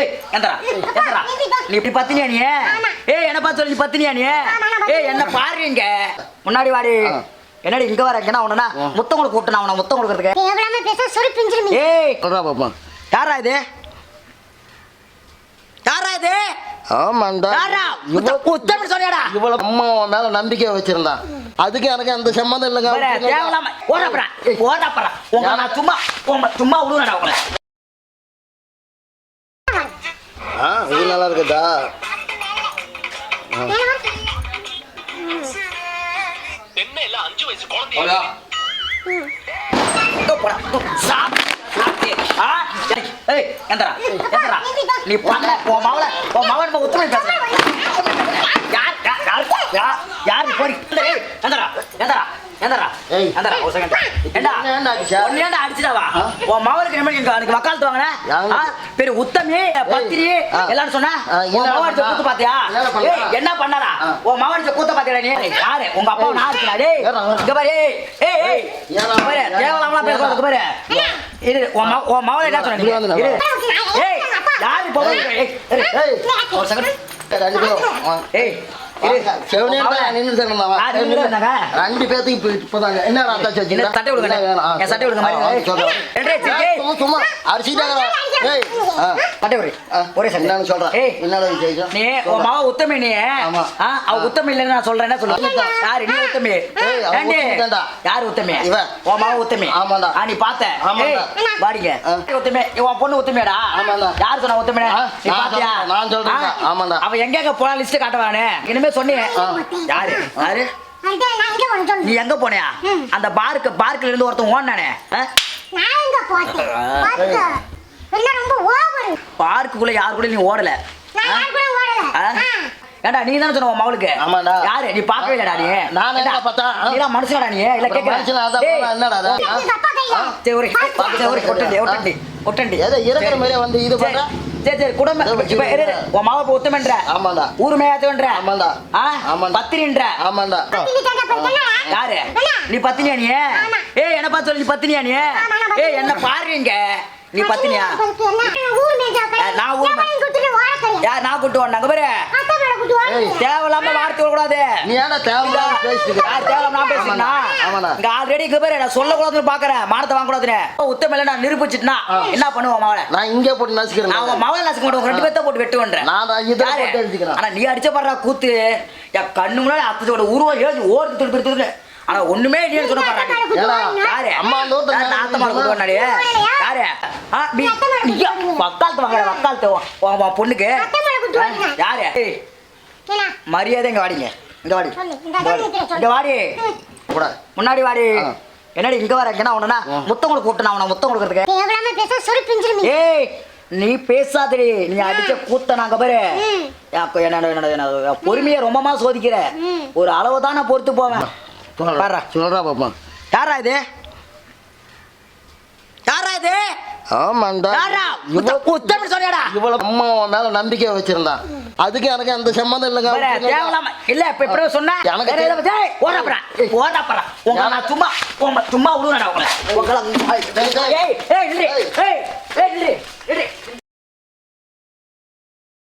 ஏய் எந்தரா எந்தரா நீ இப்படி பத்தினியா நீ? ஏய் என்ன பார்த்து சொல்லி நீ பத்தினியா நீ? ஏய் என்ன பாருங்க முன்னாடி வாடி. என்னடி இங்க வர? என்ன உடனே முத்தம் கொடுக்க கூப்பிட்டு நான் உன முத்தம் கொடுக்கறதுக்கு. தேவையில்லாம பேச சொல்லி பிஞ்சிரும் ஏய். சொல்றா பாப்பா. யாரா இது? யாரா இது? ஆமாண்டா. யாரா இவ்வளவு முத்தம் சொன்னியாடா இவ்வளவு அம்மா மேல நம்பிக்கை வச்சிருந்தான் அதுக்கு எனக்கு அந்த சம்மந்தம் இல்லைங்க. உங்க நான் சும்மா உங்க சும்மா விடுவேடா உங்களை. ஆ இது நல்லா இருக்குதா. நீ பண்ண உன் மவள உன் மவன் நம்ம ஒத்துமை பேசுற யார் யார் யார் ஏய் எந்திரா எந்திரா ஒரு செகண்ட் ஏண்டா? ஆ? உன் மவனுக்கு என்ன எனக்கு எனக்கு வக்காலத்து? பெரிய உத்தமி பத்திரி. எல்லாரும் சொன்னா? உன் பண்ணா? கூத்து பாத்தியா? என்ன பண்ணாரா. உன் மவன் கூத்த பாத்தியா நீ? யாரு? உங்க அப்பா நான் இருக்கா டேய். ஏறா. இங்க பாரு ஏய் ஏய் பாரு தேவலாமலாம் பேசுறது பாரு. இரு உன் உன் என்ன சொன்ன இரு ஏய் யாரு ஏய். ஒரு செகண்ட். ஏய். ரெண்டு பேத்துக்கு இப்ப இப்பதாங்க? சட்டை. என்ன சட்டை. சும்மா, உத்தமி இல்லைன்னு நான் சொல்றேன். யாரு? நீ உத்தமி. யாரு உத்தமி. உன் மவ உத்தமி. ஆமாண்டா. ஆ, நீ. ஏய், வாடிங்க. உத்தமி. உன் பொண்ணு உத்தமியாடா. யார் சொன்னா உத்தமி ஆ, நீ நான் பாத்தியா? சொல்றேன், நான் சொல்றேன். ஆ? ஆமாண்டா. அவ எங்க எங்க போனா லிஸ்ட் காட்டுவானே? இனிமே சொன்னீங்க ஆ. யாரு? யாரு? நீ எங்க போனியா? அந்த பார்க்கு பார்க்ல இருந்து ஒருத்தன் ஓடினானே என்ன பார்க்குள்ள யாரு கூட நீ ஓடல. ஏண்டா நீ தானே சொன்ன மவளுக்கு. யாரு? நீ பார்க்கவே இல்லடா நீ. நான்? நீலாம் மனுஷனடா நீ? இல்ல மனுஷனா? டேய், போனா என்னடா சரி ஒரு ஒரு ஒட்டண்டி ஒட்டண்டி ஒட்டண்டி. ஏதோ இருக்கிற சரி. மாதிரியே வந்து இது பண்ற? சரி சரி குடும்ப ஏதோ வச்சு இப்ப இரு, இரு. உன் மாவை இப்ப ஒத்துமன்ற. ஆமாண்டா. ஊர் மேயாத்தவன்ற ஆமாண்டா. ஆ? ஆமாண்டா. பத்திரின்ற ஆமாண்டா. யாரு? நீ பத்தினியா நீ. ஏய் என்ன பார்த்து சொல்லு நீ பத்தினியா நீ? நான். ஏய் என்ன பாருங்க நீ பத்தினியா ஊர் நான் ஊர் மே- குடுத்துட்டு வாழ தெரியும் யா நான் கூட்டு வந்தாங்க பாரு. தேவையில்லாம வார்த்தை விடக்கூடாது நீ ஏன்டா தேவையில்லாம பேசிட்டு யார் தேவையில்லாம நான் பேசுறேனா? ஆமாண்ணா. இங்க already இங்க பாரு, நான் சொல்லக்கூடாதுன்னு பாக்குறேன். மானத்தை வாங்கக்கூடாதுன்னு. உத்தம இல்ல, நான் நிரூபிச்சிட்டேன்னா, என்ன பண்ணுவேன் மவளை? நான் இங்கே போட்டு நசுக்கிறேன் நான் உன் மவளை நசுக்க மாட்டேன், உங்க ரெண்டு பேர்த்த போட்டு வெட்டுவேன்றேன். நான் இதை? போட்டு எழுதிக்கிறேன். ஆனா நீ அடிச்ச பாடுறா கூத்து என் கண்ணு முன்னாடி அத்தச்சோட உருவம் திருப்பி திருப்பி திருப்பி. ஆனா ஒண்ணுமே இல்லைன்னு நீ. ஏடா, யாரு? அம்மா அந்த ஊர்ல யாரு? வக்காலத்து வாங்குற, வக்காலத்து பொண்ணுக்கு வாங்க யாரு மரியாதை இங்க வாடிங்க இங்க. வாடி. சொல்லு. இந்த இங்க வாடி. அதான் இங்க வாடி. கூட. முன்னாடி வாடி. என்னடி இங்க வர? என்ன உடனே முத்தம் கொடுக்க கூப்பிட்டு நான் உன்னை முத்தம் கொடுக்கறதுக்கு. ஏய் நீ பேசாதடி. நீ அடிச்ச கூத்த நாங்க பாரு. ம். எனக்கு என்ன பொறுமையை ரொம்பமா சோதிக்கிற. ஒரு அளவு தான் நான் பொறுத்து போவேன். பாரு. சொல்றா பாப்பா. யாரா இது? யாரா இது? ஆமாண்டா. யாரா இவ்வளவு உத்தமி சொன்னியாடா இவ்வளவு அம்மா மேல நம்பிக்கை வச்சிருந்தான் அதுக்கு எனக்கு அந்த சம்மந்தம் இல்லைங்க. இல்ல இப்ப இப்ப சொன்ன எனக்கு வேற எதை பத்தி- ஏய், ஓடப்பறா ஓடப்பறா உங்களை நான் சும்மா சும்மா விடுவேன் உங்களை. உங்களை ஏய் ஏய். ஏய்.